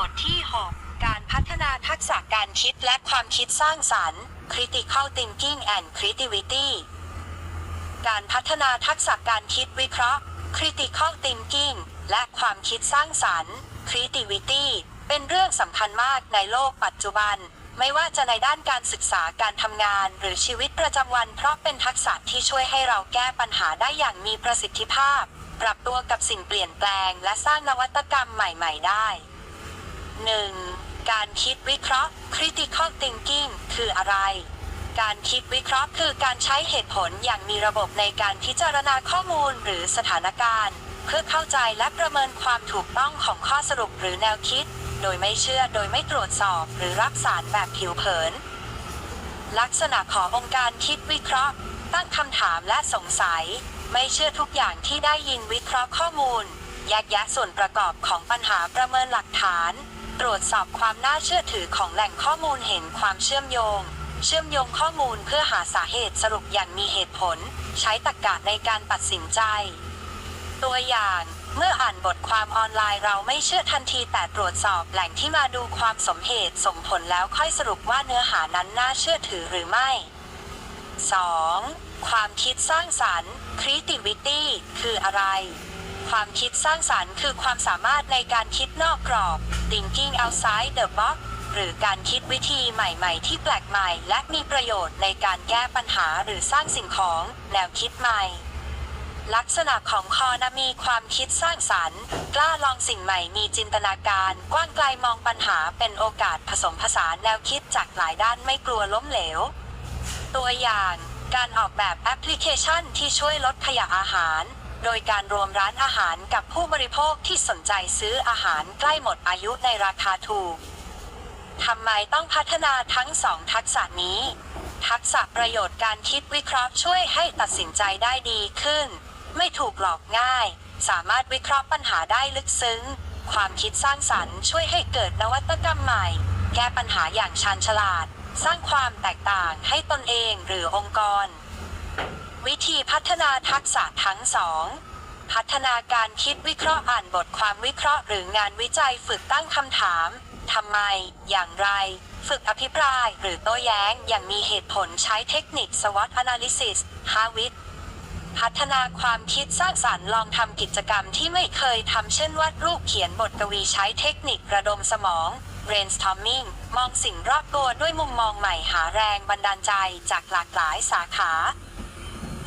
บทที่ 6 การพัฒนาทักษะการคิดและความคิดสร้างสรรค์ Critical Thinking and Creativity การพัฒนาทักษะการคิดวิเคราะห์ Critical Thinking และความคิดสร้างสรรค์ Creativity เป็นเรื่องสำคัญมากในโลกปัจจุบัน ไม่ว่าจะในด้านการศึกษาการทำงานหรือชีวิตประจำวัน เพราะเป็นทักษะที่ช่วยให้เราแก้ปัญหาได้อย่างมีประสิทธิภาพ ปรับตัวกับสิ่งเปลี่ยนแปลง และสร้างนวัตกรรมใหม่ ๆ ได้ 1. การคิดวิเคราะห์ critical thinking คืออะไร การคิดวิเคราะห์คือการใช้เหตุผลอย่างมีระบบในการพิจารณาข้อมูลหรือสถานการณ์ เพื่อเข้าใจและประเมินความถูกต้องของข้อสรุปหรือแนวคิด โดยไม่เชื่อโดยไม่ตรวจสอบหรือรับสารแบบผิวเผิน ลักษณะขององค์การคิดวิเคราะห์ ตั้งคำถามและสงสัย ไม่เชื่อทุกอย่างที่ได้ยินวิเคราะห์ข้อมูลแยกแยะส่วนประกอบของปัญหาประเมินหลักฐาน ตรวจสอบความน่าเชื่อถือของแหล่งข้อมูลเห็นความเชื่อมโยง เชื่อมโยงข้อมูลเพื่อหาสาเหตุสรุปอย่างมีเหตุผล ใช้ตรรกะในการตัดสินใจ ตัวอย่างเมื่ออ่านบทความออนไลน์เราไม่เชื่อทันทีแต่ตรวจสอบแหล่งที่มาดูความสมเหตุสมผลแล้วค่อยสรุปว่าเนื้อหานั้นน่าเชื่อถือหรือไม่ 2. ความคิดสร้างสรรค์ creativity คืออะไร ความคิดสร้างสรรค์คือความสามารถในการคิดนอกกรอบ thinking outside the box หรือการคิดวิธีใหม่ๆ ที่แปลกใหม่ และมีประโยชน์ในการแก้ปัญหาหรือสร้างสิ่งของ แนวคิดใหม่ ลักษณะของคอนะมีความคิดสร้างสรรค์ กล้าลองสิ่งใหม่มีจินตนาการ กว้างไกลมองปัญหาเป็นโอกาสผสมผสานแนวคิดจากหลายด้านไม่กลัวล้มเหลว ตัวอย่าง การออกแบบแอปพลิเคชันที่ช่วยลดขยะอาหาร โดยการรวมร้านอาหารกับผู้บริโภคที่สนใจซื้ออาหารใกล้หมดอายุในราคาถูก ทำไมต้องพัฒนาทั้งสองทักษะนี้ ทักษะประโยชน์การคิดวิเคราะห์ช่วยให้ตัดสินใจได้ดีขึ้น ไม่ถูกหลอกง่าย สามารถวิเคราะห์ปัญหาได้ลึกซึ้ง ความคิดสร้างสรรค์ช่วยให้เกิดนวัตกรรมใหม่ แก้ปัญหาอย่างชาญฉลาด สร้างความแตกต่างให้ตนเองหรือองค์กร วิธีพัฒนาทักษะทั้งสองพัฒนาการคิดวิเคราะห์อ่านบทความวิเคราะห์หรืองานวิจัยฝึกตั้งคำถาม ทำไม อย่างไร ฝึกอภิปรายหรือโต้แย้งอย่างมีเหตุผลใช้เทคนิค SWOT Analysis ฮาวิทพัฒนาความคิดสร้างสรรค์ลองทำกิจกรรมที่ไม่เคยทำเช่นวาดรูปเขียนบทกวีใช้เทคนิคระดมสมอง brainstorming มองสิ่งรอบตัวด้วยมุมมองใหม่หาแรงบันดาลใจจากหลากหลายสาขา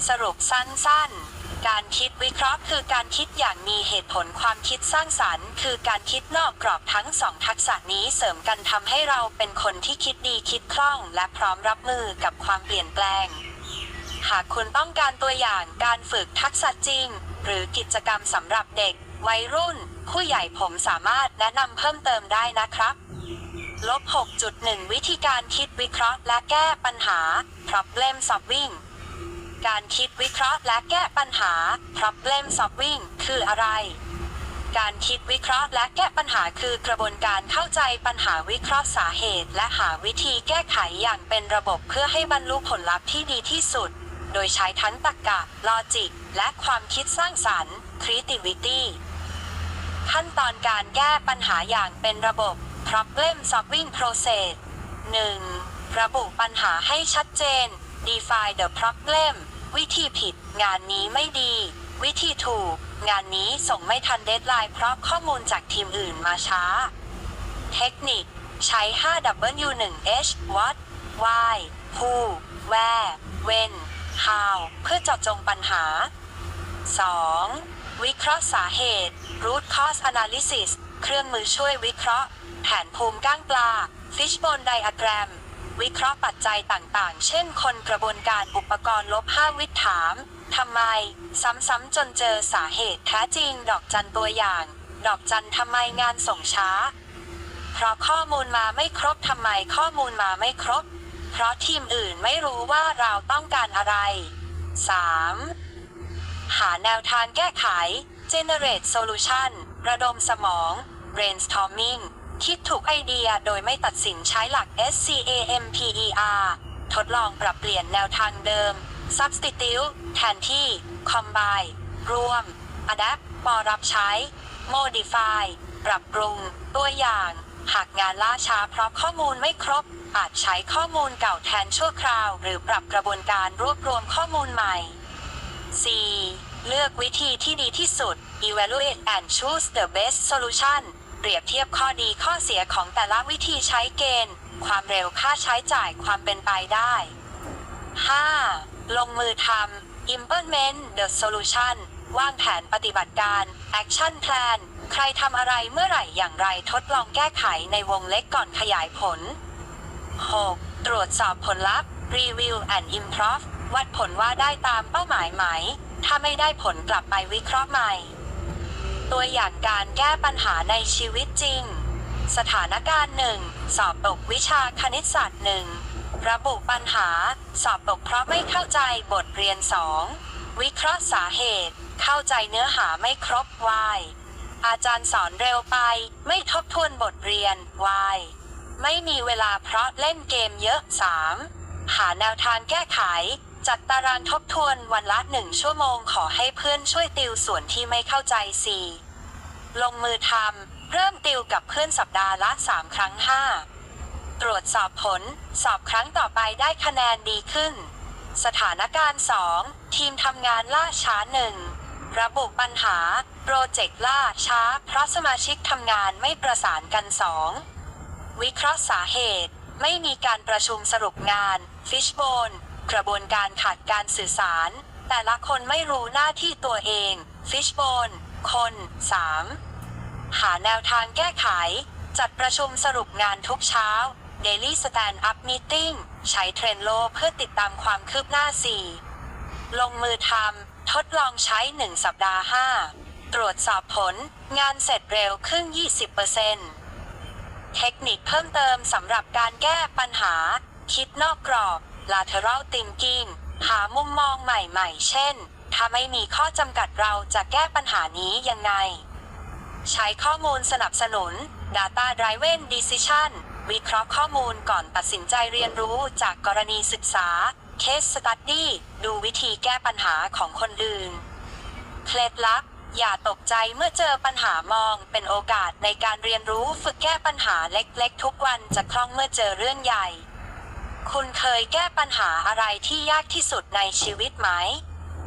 สรุปสั้นๆ การคิดวิเคราะห์คือการคิดอย่างมีเหตุผลความคิดสร้างสรรค์ คือการคิดนอกกรอบทั้งสองทักษะนี้เสริมกันทำให้เราเป็นคนที่คิดดีคิดคล่อง และพร้อมรับมือกับความเปลี่ยนแปลง หากคุณต้องการตัวอย่างการฝึกทักษะจริง หรือกิจกรรมสำหรับเด็ก วัยรุ่น ผู้ใหญ่ผมสามารถแนะนำเพิ่มเติมได้นะครับลบ6.1 วิธีการคิดวิเคราะห์และแก้ปัญหา problem solving การคิดวิเคราะห์และแก้ปัญหา problem solving คืออะไร การคิดวิเคราะห์และแก้ปัญหาคือกระบวนการเข้าใจปัญหาวิเคราะห์สาเหตุ และหาวิธีแก้ไขอย่างเป็นระบบเพื่อให้บรรลุผลลัพธ์ที่ดีที่สุด โดยใช้ทั้งตรรกะลอจิก และความคิดสร้างสรรค์ creativity ขั้นตอนการแก้ปัญหาอย่างเป็นระบบ problem solving process 1. ระบุปัญหาให้ชัดเจน define the problem วิธีผิด งานนี้ไม่ดี วิธีถูก งานนี้ส่งไม่ทันเดทไลน์เพราะข้อมูลจากทีมอื่นมาช้า เทคนิค ใช้ 5W1H what why who where when how เพื่อเจาะจงปัญหา 2. วิเคราะห์สาเหตุ root cause analysis เครื่องมือช่วยวิเคราะห์ แผนภูมิก้างปลา fishbone diagram วิเคราะห์ปัจจัยต่างๆ เช่น คนกระบวนการอุปกรณ์ลบห้าวิถามทำไม ซ้ำๆจนเจอสาเหตุแท้จริง ดอกจันตัวอย่าง ดอกจันทำไมงานส่งช้า เพราะข้อมูลมาไม่ครบทำไมข้อมูลมาไม่ครบ เพราะทีมอื่นไม่รู้ว่าเราต้องการอะไร 3. หาแนวทางแก้ไข generate solution ระดมสมอง brainstorming คิดถูกไอเดียโดยไม่ตัดสินใช้หลัก SCAMPER ทดลองปรับเปลี่ยนแนวทางเดิม substitute แทนที่ combine รวม adapt ปอรับใช้ modify ปรับปรุง ตัวอย่าง หากงานล่าช้าเพราะข้อมูลไม่ครบ อาจใช้ข้อมูลเก่าแทนชั่วคราว หรือปรับกระบวนการรวบรวมข้อมูลใหม่ 4. เลือกวิธีที่ดีที่สุด evaluate and choose the best solution เปรียบเทียบข้อดีข้อเสียของแต่ละวิธีใช้เกณฑ์ ความเร็วค่าใช้จ่ายความเป็นไปได้ 5. ลงมือทำ implement the solution วางแผนปฏิบัติการ action plan ใครทำอะไรเมื่อไหร่อย่างไรทดลองแก้ไขในวงเล็กก่อนขยายผล 6. ตรวจสอบผลลัพธ์ review and improve วัดผลว่าได้ตามเป้าหมายไหม ถ้าไม่ได้ผลกลับไปวิเคราะห์ใหม่ ตัวอย่างการแก้ปัญหาในชีวิตจริง สถานการณ์หนึ่งสอบตกวิชาคณิตศาสตร์หนึ่งระบุปัญหา สอบตกเพราะไม่เข้าใจบทเรียน 2 วิเคราะห์สาเหตุ เข้าใจเนื้อหาไม่ครบ y อาจารย์สอนเร็วไป ไม่ทบทวนบทเรียน y ไม่มีเวลาเพราะเล่นเกมเยอะ 3. หาแนวทางแก้ไข จัดตารางทบทวนวันละหนึ่งชั่วโมงขอให้เพื่อนช่วยติวส่วนที่ไม่เข้าใจ 4. ลงมือทำเริ่มติวกับเพื่อนสัปดาห์ละ 3 ครั้ง 5. ตรวจสอบผล สอบครั้งต่อไปได้คะแนนดีขึ้น สถานการณ์ 2 ทีมทำงานล่าช้าหนึ่งระบุปัญหา โปรเจกต์ล่าช้า เพราะสมาชิกทำงานไม่ประสานกัน 2. วิเคราะห์สาเหตุ ไม่มีการประชุมสรุปงาน Fishbone กระบวนการขาดการสื่อสาร แต่ละคนไม่รู้หน้าที่ตัวเอง Fishbone คน 3. หาแนวทางแก้ไข จัดประชุมสรุปงานทุกเช้า Daily Stand Up Meeting ใช้เทรนโลเพื่อติดตามความคืบหน้า 4. ลงมือทำ ทดลองใช้ 1 สัปดาห์ 5. ตรวจสอบผล งานเสร็จเร็วขึ้น20%เทคนิคเพิ่มเติมสำหรับการแก้ปัญหา คิดนอกกรอบ lateral thinking หามุมมองใหม่ๆ เช่น ถ้าไม่มีข้อจำกัดเราจะแก้ปัญหานี้ยังไง ใช้ข้อมูลสนับสนุน data driven decision วิเคราะห์ข้อมูลก่อนตัดสินใจเรียนรู้จากกรณีศึกษา case study ดูวิธีแก้ปัญหาของคนอื่น เคล็ดลับ อย่าตกใจเมื่อเจอปัญหามองเป็นโอกาสในการเรียนรู้ฝึกแก้ปัญหาเล็กๆ ทุกวันจะคล่องเมื่อเจอเรื่องใหญ่ คุณเคยแก้ปัญหาอะไรที่ยากที่สุดในชีวิตไหม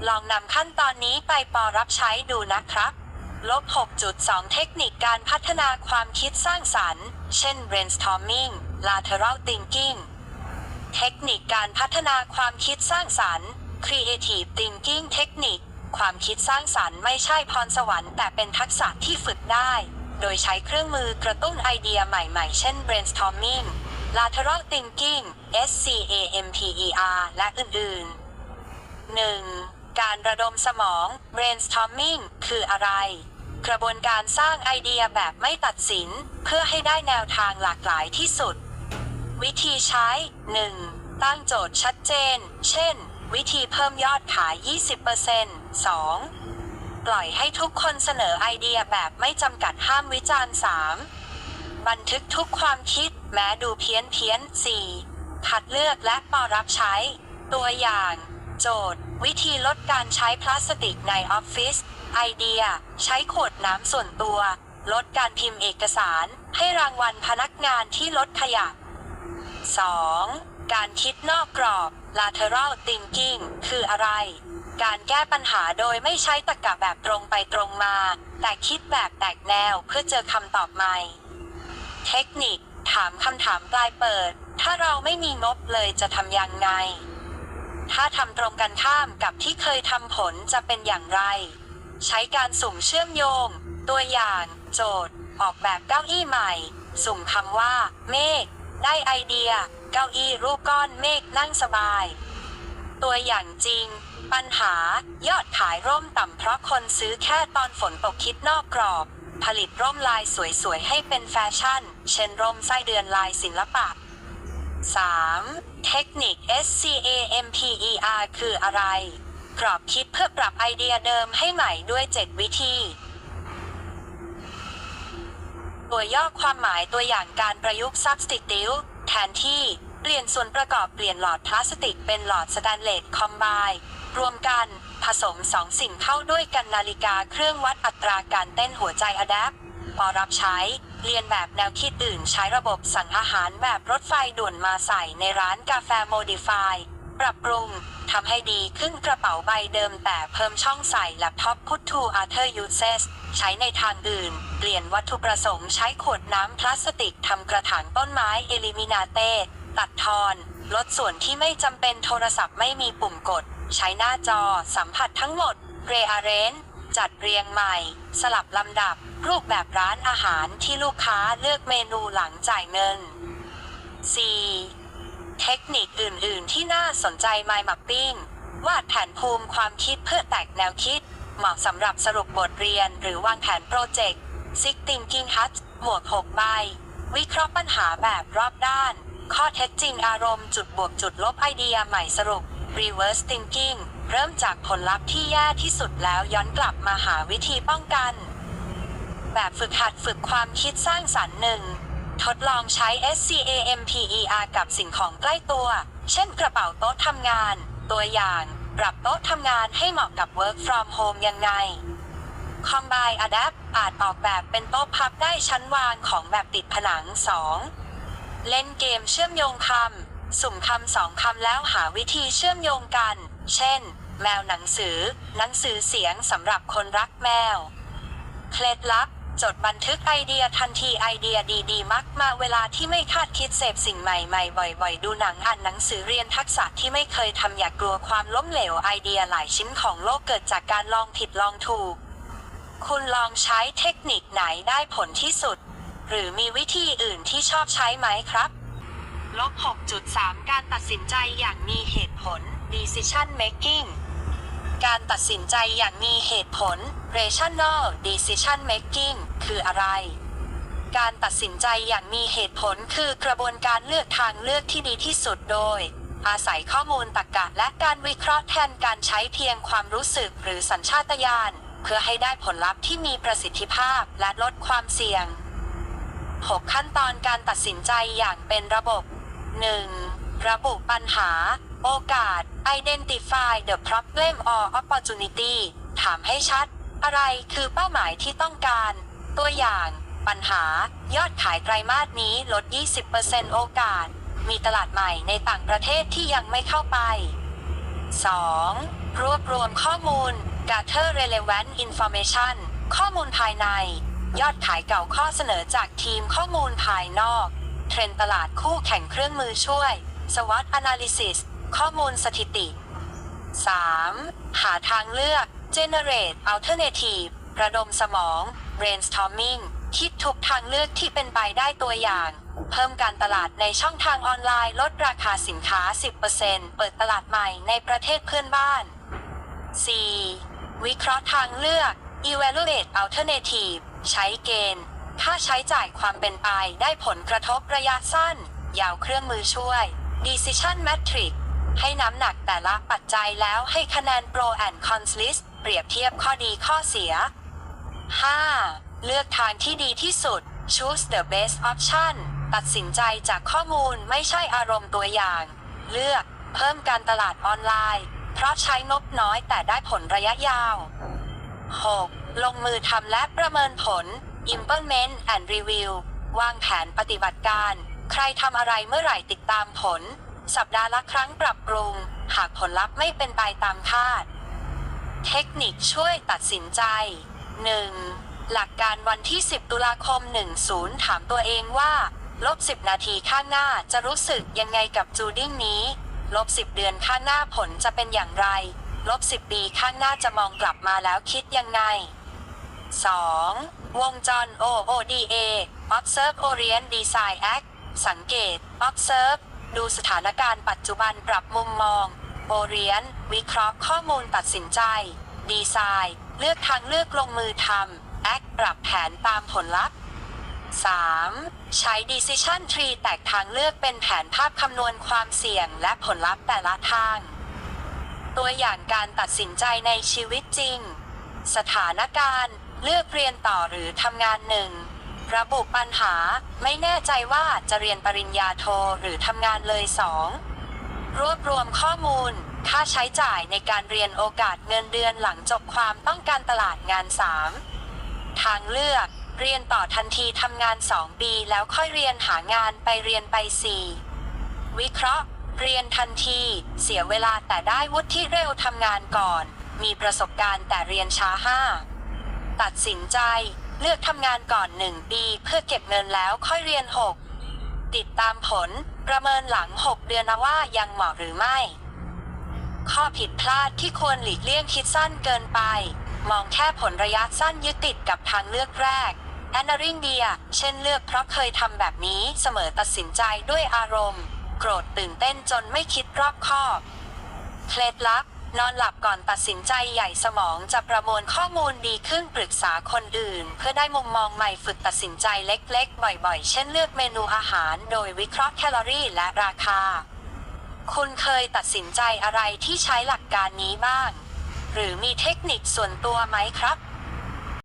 ลองนำขั้นตอนนี้ไปปอรับใช้ดูนะครับ ลบ 6.2 เทคนิคการพัฒนาความคิดสร้างสรรค์ เช่น brainstorming lateral thinking เทคนิคการพัฒนาความคิดสร้างสรรค์ creative thinking เทคนิค ความคิดสร้างสรรค์ไม่ใช่พรสวรรค์แต่เป็นทักษะที่ฝึกได้ โดยใช้เครื่องมือกระตุ้นไอเดียใหม่ๆ เช่น brainstorming lateral thinking SCAMPER และอื่นๆ 1. การระดมสมอง brainstorming คืออะไร กระบวนการสร้างไอเดียแบบไม่ตัดสิน เพื่อให้ได้แนวทางหลากหลายที่สุด วิธีใช้ 1. ตั้งโจทย์ชัดเจน เช่น วิธีเพิ่มยอดขาย 20% 2. ปล่อยให้ทุกคนเสนอไอเดียแบบไม่จำกัดห้ามวิจารณ์ 3. บันทึกทุกความคิด แม้ดูเพี้ยนเพี้ยน 4. คัดเลือกและปอรับใช้ ตัวอย่าง โจทย์ วิธีลดการใช้พลาสติกในออฟฟิศไอเดีย ใช้ขวดน้ำส่วนตัว ลดการพิมพ์เอกสาร ให้รางวัลพนักงานที่ลดขยะ 2. การคิดนอกกรอบ lateral thinking คืออะไร การแก้ปัญหาโดยไม่ใช้ตรรกะแบบตรงไปตรงมา แต่คิดแบบแตกแนวเพื่อเจอคำตอบใหม่ เทคนิค ถามคำถามปลายเปิด ถ้าเราไม่มีงบเลยจะทำยังไง ถ้าทำตรงกันข้ามกับที่เคยทำผลจะเป็นอย่างไร ใช้การสุ่มเชื่อมโยง ตัวอย่าง โจทย์ ออกแบบเก้าอี้ใหม่ สุ่มคำว่า เมฆได้ไอเดีย เก้าอี้รูปก้อนเมฆนั่งสบาย ตัวอย่างจริง ปัญหา ยอดขายร่มต่ำเพราะคนซื้อแค่ตอนฝนตกคิดนอกกรอบ ผลิตร่มลายสวยๆ ให้เป็นแฟชั่น เช่นร่มไส้เดือนลายศิลปะ 3. เทคนิค SCAMPER คืออะไร กรอบคิดเพื่อปรับไอเดียเดิมให้ใหม่ด้วย 7 วิธีตัวย่อความหมายตัวอย่างการประยุกต์ substitute แทนที่ เปลี่ยนส่วนประกอบเปลี่ยนหลอดพลาสติกเป็นหลอดสแตนเลสคอมไบรวมกัน ผสมสองสิ่งเข้าด้วยกันนาฬิกาเครื่องวัดอัตราการเต้นหัวใจอะแดปปอรับใช้ เรียนแบบแนวคิดอื่นใช้ระบบสั่งอาหารแบบรถไฟด่วนมาใส่ในร้านกาแฟโมดิฟายปรับปรุงทำให้ดีขึ้นกระเป๋าใบเดิมแต่เพิ่มช่องใส่แล็ปท็อป Put to other uses ใช้ในทางอื่น เปลี่ยนวัตถุประสงค์ใช้ขวดน้ำพลาสติกทำกระถางต้นไม้ Eliminate ตัดทอน ลดส่วนที่ไม่จำเป็นโทรศัพท์ไม่มีปุ่มกด ใช้หน้าจอสัมผัสทั้งหมด Rearrange จัดเรียงใหม่ สลับลำดับ รูปแบบร้านอาหารที่ลูกค้าเลือกเมนูหลังจ่ายเงิน 4. เทคนิคอื่น ๆ ที่น่าสนใจ Mind Mapping วาดแผนภูมิความคิดเพื่อแตกแนวคิด เหมาะสำหรับสรุปบทเรียนหรือวางแผนโปรเจกต์ Six Thinking Hats หมวด6ใบ วิเคราะห์ปัญหาแบบรอบด้าน ข้อเท็จจริงอารมณ์จุดบวกจุดลบไอเดียใหม่สรุป Reverse Thinking เริ่มจากผลลัพธ์ที่แย่ที่สุดแล้วย้อนกลับมาหาวิธีป้องกัน แบบฝึกหัดฝึกความคิดสร้างสรรค์หนึ่ง ทดลองใช้ SCAMPER กับสิ่งของใกล้ตัว เช่นกระเป๋าโต๊ะทำงาน ตัวอย่าง ปรับโต๊ะทำงานให้เหมาะกับ Work from Home ยังไง Combine Adapt อาจออกแบบเป็นโต๊ะพับได้ชั้นวางของแบบติดผนัง 2. เล่นเกมเชื่อมโยงคำ สุ่มคำสองคำแล้วหาวิธีเชื่อมโยงกัน เช่น แมวหนังสือ หนังสือเสียงสำหรับคนรักแมว เคล็ดลับ จดบันทึกไอเดียทันทีไอเดียดีๆ มักมาเวลาที่ไม่คาดคิดเสพสิ่งใหม่ๆ บ่อยๆ ดูหนังอ่านหนังสือเรียนทักษะที่ไม่เคยทำอย่ากกลัวความล้มเหลวไอเดียหลายชิ้นของโลกเกิดจากการลองผิดลองถูก คุณลองใช้เทคนิคไหนได้ผลที่สุด หรือมีวิธีอื่นที่ชอบใช้ไหมครับ ลบ6.3 การตัดสินใจอย่างมีเหตุผล decision making การตัดสินใจอย่างมีเหตุผล rational decision making คืออะไร การตัดสินใจอย่างมีเหตุผลคือกระบวนการเลือกทางเลือกที่ดีที่สุดโดย อาศัยข้อมูลตรรกะและการวิเคราะห์แทนการใช้เพียงความรู้สึกหรือสัญชาตญาณเพื่อให้ได้ผลลัพธ์ที่มีประสิทธิภาพและลดความเสี่ยง 6 ขั้นตอนการตัดสินใจอย่างเป็นระบบ 1. ระบุปัญหา โอกาส identify the problem or opportunity ถามให้ชัด อะไรคือเป้าหมายที่ต้องการ ตัวอย่าง ปัญหา ยอดขายไตรมาสนี้ลด 20%โอกาส มีตลาดใหม่ในต่างประเทศที่ยังไม่เข้าไป 2. รวบรวมข้อมูล gather relevant information ข้อมูลภายใน ยอดขายเก่าข้อเสนอจากทีมข้อมูลภายนอก เทรนตลาดคู่แข่งเครื่องมือช่วย SWOT analysis ข้อมูลสถิติ 3. หาทางเลือก generate alternative ระดมสมอง brainstorming คิดทุกทางเลือกที่เป็นไปได้ตัวอย่าง เพิ่มการตลาดในช่องทางออนไลน์ลดราคาสินค้า 10%เปิดตลาดใหม่ในประเทศเพื่อนบ้าน 4. วิเคราะห์ทางเลือก evaluate alternative ใช้เกณฑ์ ค่าใช้จ่ายความเป็นไปได้ผลกระทบระยะสั้น ยาวเครื่องมือช่วย decision matrix ให้น้ำหนักแต่ละปัจจัยแล้วให้คะแนน pro and cons list เปรียบเทียบข้อดีข้อเสีย 5. เลือกทางที่ดีที่สุด choose the best option ตัดสินใจจากข้อมูลไม่ใช่อารมณ์ตัวอย่าง เลือก เพิ่มการตลาดออนไลน์ เพราะใช้งบน้อยแต่ได้ผลระยะยาว 6. ลงมือทำและประเมินผล implement and review วางแผนปฏิบัติการ ใครทำอะไรเมื่อไหร่ติดตามผล สัปดาห์ละครั้งปรับปรุง หากผลลัพธ์ไม่เป็นไปตามคาด เทคนิคช่วยตัดสินใจ 1. หลักการวันที่ 10 ตุลาคม 10 ถามตัวเองว่า ลบ 10 นาทีข้างหน้าจะรู้สึกยังไงกับจูดิ้งนี้ ลบ 10 เดือนข้างหน้าผลจะเป็นอย่างไร ลบ 10 ปีข้างหน้าจะมองกลับมาแล้วคิดยังไง 2. วงจร OODA Observe Orient Design Act สังเกต Observe ดูสถานการณ์ปัจจุบันปรับมุมมอง Orient วิเคราะห์ข้อมูลตัดสินใจ Design เลือกทางเลือกลงมือทำ Act ปรับแผนตามผลลัพธ์ 3. ใช้ Decision Tree แตกทางเลือกเป็นแผนภาพคำนวณความเสี่ยงและผลลัพธ์แต่ละทาง ตัวอย่างการตัดสินใจในชีวิตจริง สถานการณ์ เลือกเรียนต่อหรือทำงานหนึ่งระบุปัญหาไม่แน่ใจว่าจะเรียนปริญญาโทหรือทำงานเลยสองรวบรวมข้อมูล ค่าใช้จ่ายในการเรียนโอกาสเงินเดือนหลังจบความต้องการตลาดงาน 3 ทางเลือก เรียนต่อทันทีทำงาน 2 ปี แล้วค่อยเรียนหางานไปเรียนไป 4. วิเคราะห์ เรียนทันที เสียเวลาแต่ได้วุฒิเร็วทำงานก่อน มีประสบการณ์แต่เรียนช้า 5. ตัดสินใจ เลือกทำงานก่อน1ปีเพื่อเก็บเงินแล้วค่อยเรียน 6. ติดตามผลประเมินหลัง 6 เดือนนะว่ายังเหมาะหรือไม่ ข้อผิดพลาดที่ควรหลีกเลี่ยงคิดสั้นเกินไป มองแค่ผลระยะสั้นยึดติดกับทางเลือกแรกแอนนาริงเดีย เช่นเลือกเพราะเคยทำแบบนี้เสมอตัดสินใจด้วยอารมณ์ โกรธตื่นเต้นจนไม่คิดรอบคอบ เคล็ดลับ นอนหลับก่อนตัดสินใจใหญ่สมองจะประมวลข้อมูลดีขึ้นปรึกษาคนอื่น เพื่อได้มุมมองใหม่ฝึกตัดสินใจเล็ก ๆ บ่อย ๆ เช่นเลือกเมนูอาหาร โดยวิเคราะห์แคลอรี่และราคา คุณเคยตัดสินใจอะไรที่ใช้หลักการนี้บ้าง หรือมีเทคนิคส่วนตัวไหมครับ